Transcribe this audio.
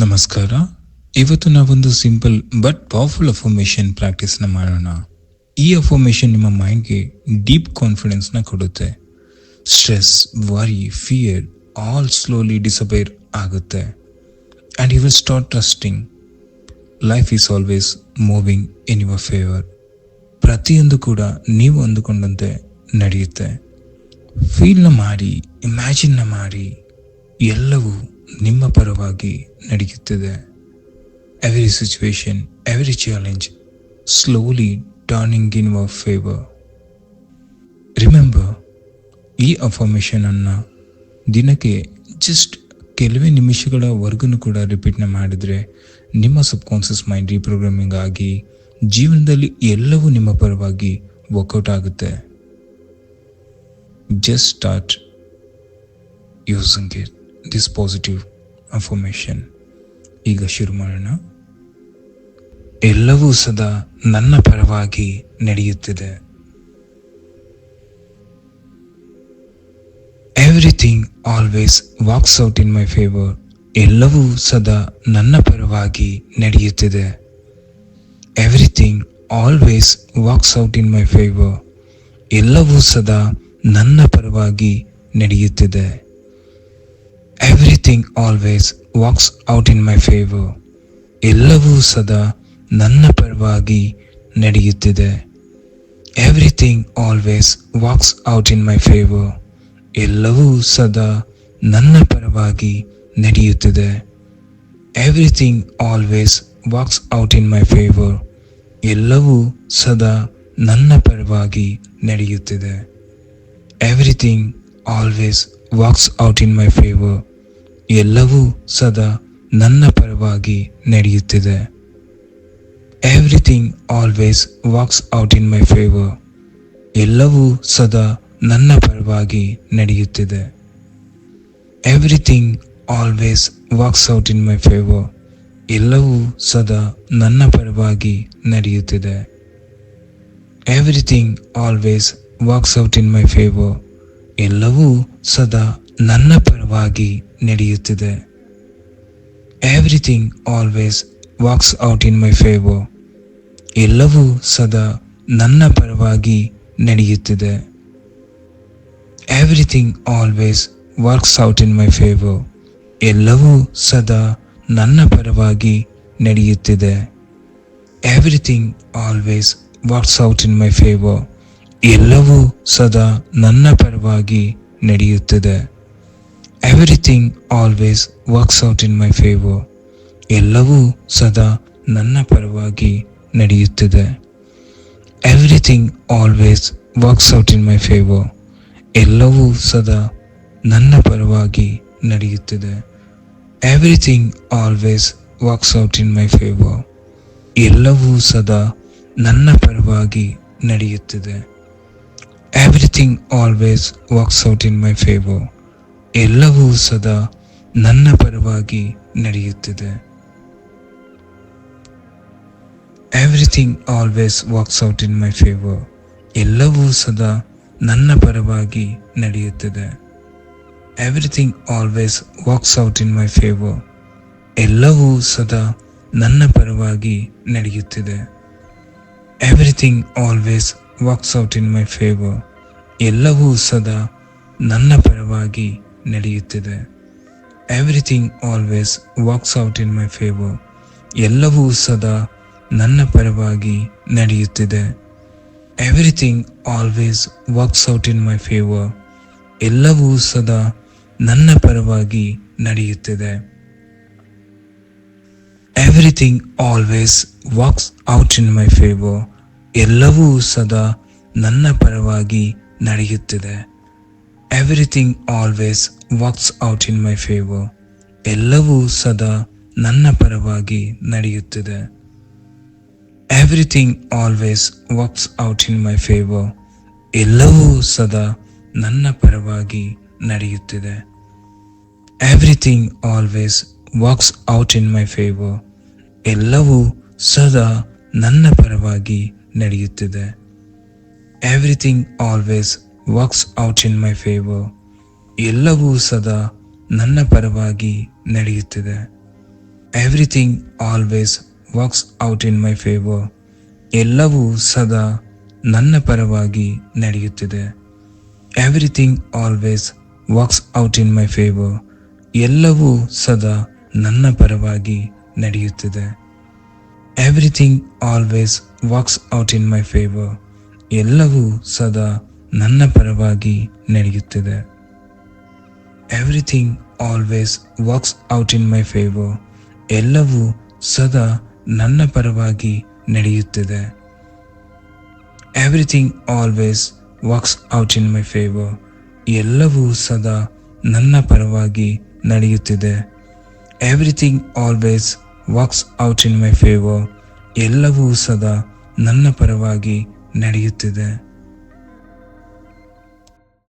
ನಮಸ್ಕಾರ. ಇವತ್ತು ನಾವೊಂದು ಸಿಂಪಲ್ ಬಟ್ ಪವರ್ಫುಲ್ ಅಫರ್ಮೇಷನ್ ಪ್ರಾಕ್ಟೀಸ್ನ ಮಾಡೋಣ. ಈ ಅಫರ್ಮೇಷನ್ ನಿಮ್ಮ ಮೈಂಡ್ಗೆ ಡೀಪ್ ಕಾನ್ಫಿಡೆನ್ಸ್ನ ಕೊಡುತ್ತೆ. Stress worry fear all slowly disappear ಆಗುತ್ತೆ. And you will start trusting life is always moving in your favour ಪ್ರತಿಯೊಂದು ಕೂಡ ನೀವು ಅಂದುಕೊಂಡಂತೆ ನಡೆಯುತ್ತೆ. ಫೀಲ್ನ ಮಾಡಿ ಇಮ್ಯಾಜಿನ್ನ ಮಾಡಿ, ಎಲ್ಲವೂ ನಿಮ್ಮ ಪರವಾಗಿ ನಡೆಯುತ್ತಿದೆ. Every situation every challenge slowly turning in your favour remember ಈ ಅಫರ್ಮೇಷನ್ ಅನ್ನು ದಿನಕ್ಕೆ ಜಸ್ಟ್ ಕೆಲವೇ ನಿಮಿಷಗಳವರೆಗೂ ಕೂಡ ರಿಪೀಟ್ನ ಮಾಡಿದರೆ ನಿಮ್ಮ ಸಬ್ಕಾನ್ಷಿಯಸ್ ಮೈಂಡ್ ರೀಪ್ರೋಗ್ರಾಮಿಂಗ್ ಆಗಿ ಜೀವನದಲ್ಲಿ ಎಲ್ಲವೂ ನಿಮ್ಮ ಪರವಾಗಿ ವರ್ಕೌಟ್ ಆಗುತ್ತೆ. Just start using it this positive affirmation ಈಗ ಶುರು ಮಾಡೋಣ ಎಲ್ಲವೂ ಸದಾ ನನ್ನ ಪರವಾಗಿ ನಡೆಯುತ್ತಿದೆ. Everything always works out in my favour ಎಲ್ಲವೂ ಸದಾ ನನ್ನ ಪರವಾಗಿ ನಡೆಯುತ್ತಿದೆ. Everything always works out in my favour ಎಲ್ಲವೂ ಸದಾ ನನ್ನ ಪರವಾಗಿ ನಡೆಯುತ್ತಿದೆ. Everything always works out in my favour ಎಲ್ಲವೂ ಸದಾ ನನ್ನ ಪರವಾಗಿ ನಡೆಯುತ್ತಿದೆ. Everything always works out in my favour ಎಲ್ಲವೂ ಸದಾ ನನ್ನ ಪರವಾಗಿ ನಡೆಯುತ್ತಿದೆ. Everything always works out in my favour ಎಲ್ಲವೂ ಸದಾ ನನ್ನ ಪರವಾಗಿ ನಡೆಯುತ್ತಿದೆ. Everything always works out in my favour ಎಲ್ಲವೂ ಸದಾ ನನ್ನ ಪರವಾಗಿ ನಡೆಯುತ್ತಿದೆ. Everything always works out in my favour ಎಲ್ಲವೂ ಸದಾ ನನ್ನ ಪರವಾಗಿ ನಡೆಯುತ್ತಿದೆ. Everything always works out in my favour ಎಲ್ಲವೂ ಸದಾ ನನ್ನ ಪರವಾಗಿ ನಡೆಯುತ್ತಿದೆ. Everything always works out in my favour ಎಲ್ಲವೂ ಸದಾ ನನ್ನ ಪರವಾಗಿ ನಡೆಯುತ್ತಿದೆ. Everything always works out in my favour ಎಲ್ಲವೂ ಸದಾ ನನ್ನ ಪರವಾಗಿ ನಡೆಯುತ್ತಿದೆ. Everything always works out in my favour ಎಲ್ಲವೂ ಸದಾ ನನ್ನ ಪರವಾಗಿ ನಡೆಯುತ್ತಿದೆ. Everything always works out in my favour ಎಲ್ಲವೂ ಸದಾ ನನ್ನ ಪರವಾಗಿ ನಡೆಯುತ್ತಿದೆ. Everything always works out in my favour ಎಲ್ಲವೂ ಸದಾ ನನ್ನ ಪರವಾಗಿ ನಡೆಯುತ್ತಿದೆ. Everything always works out in my favour ಎಲ್ಲವೂ ಸದಾ ನನ್ನ ಪರವಾಗಿ ನಡೆಯುತ್ತಿದೆ. Everything always works out in my favour ಎಲ್ಲವೂ ಸದಾ ನನ್ನ ಪರವಾಗಿ ನಡೆಯುತ್ತಿದೆ. Everything always works out in my favour ಎಲ್ಲವೂ ಸದಾ ನನ್ನ ಪರವಾಗಿ ನಡೆಯುತ್ತಿದೆ. Everything always works out in my favour ಎಲ್ಲವೂ ಸದಾ ನನ್ನ ಪರವಾಗಿ ನಡೆಯುತ್ತಿದೆ. Everything always works out in my favour ಎಲ್ಲವೂ ಸದಾ ನನ್ನ ಪರವಾಗಿ ನಡೆಯುತ್ತಿದೆ. Everything always works out in my favour ಎಲ್ಲವೂ ಸದಾ ನನ್ನ ಪರವಾಗಿ ನಡೆಯುತ್ತಿದೆ. Everything always works out in my favour ಎಲ್ಲವೂ ಸದಾ ನನ್ನ ಪರವಾಗಿ ನಡೆಯುತ್ತಿದೆ. Everything always works out in my favour ಎಲ್ಲವೂ ಸದಾ ನನ್ನ ಪರವಾಗಿ ನಡೆಯುತ್ತಿದೆ. Everything always works out in my favour ಎಲ್ಲವೂ ಸದಾ ನನ್ನ ಪರವಾಗಿ ನಡೆಯುತ್ತಿದೆ. Everything always works out in my favour ಎಲ್ಲವೂ ಸದಾ ನನ್ನ ಪರವಾಗಿ ನಡೆಯುತ್ತಿದೆ. Everything always works out in my favour ಎಲ್ಲವೂ ಸದಾ ನನ್ನ ಪರವಾಗಿ ನಡೆಯುತ್ತಿದೆ. Everything always works out in my favour ಎಲ್ಲವೂ ಸದಾ ನನ್ನ ಪರವಾಗಿ ನಡೆಯುತ್ತಿದೆ. Everything always works out in my favour ಎಲ್ಲವೂ ಸದಾ ನನ್ನ ಪರವಾಗಿ ನಡೆಯುತ್ತಿದೆ. Everything always works out in my favour ಎಲ್ಲವೂ ಸದಾ ನನ್ನ ಪರವಾಗಿ ನಡೆಯುತ್ತಿದೆ. Everything always works out in my favour ಎಲ್ಲವೂ ಸದಾ ನನ್ನ ಪರವಾಗಿ ನಡೆಯುತ್ತಿದೆ. Everything always works out in my favour ಎಲ್ಲವೂ ಸದಾ ನನ್ನ ಪರವಾಗಿ ನಡೆಯುತ್ತಿದೆ. Everything always works out in my favour ಎಲ್ಲವೂ ಸದಾ ನನ್ನ ಪರವಾಗಿ ನಡೆಯುತ್ತಿದೆ. Everything always works out in my favour ಎಲ್ಲವೂ ಸದಾ ನನ್ನ ಪರವಾಗಿ ನಡೆಯುತ್ತಿದೆ. Everything always works out in my favour ಎಲ್ಲವೂ ಸದಾ ನನ್ನ ಪರವಾಗಿ ನಡೆಯುತ್ತಿದೆ.